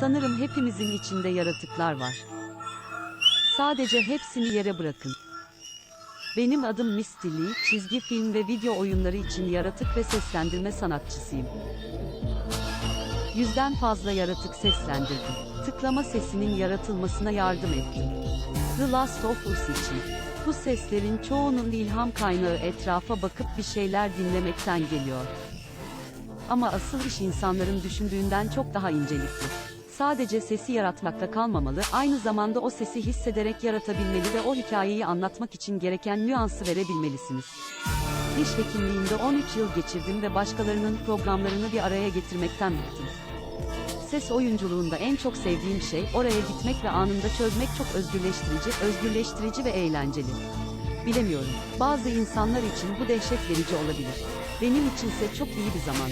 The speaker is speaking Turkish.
Sanırım hepimizin içinde yaratıklar var. Sadece hepsini yere bırakın. Benim adım Misty Lee, çizgi film ve video oyunları için yaratık ve seslendirme sanatçısıyım. Yüzden fazla yaratık seslendirdim. Tıklama sesinin yaratılmasına yardım ettim. The Last of Us için. Bu seslerin çoğunun ilham kaynağı etrafa bakıp bir şeyler dinlemekten geliyor. Ama asıl iş insanların düşündüğünden çok daha incelikli. Sadece sesi yaratmakta kalmamalı, aynı zamanda o sesi hissederek yaratabilmeli ve o hikayeyi anlatmak için gereken nüansı verebilmelisiniz. Diş hekimliğinde 13 yıl geçirdim ve başkalarının programlarını bir araya getirmekten bıktım. Ses oyunculuğunda en çok sevdiğim şey, oraya gitmek ve anında çözmek çok özgürleştirici, özgürleştirici ve eğlenceli. Bilemiyorum. Bazı insanlar için bu dehşet verici olabilir. Benim içinse çok iyi bir zaman.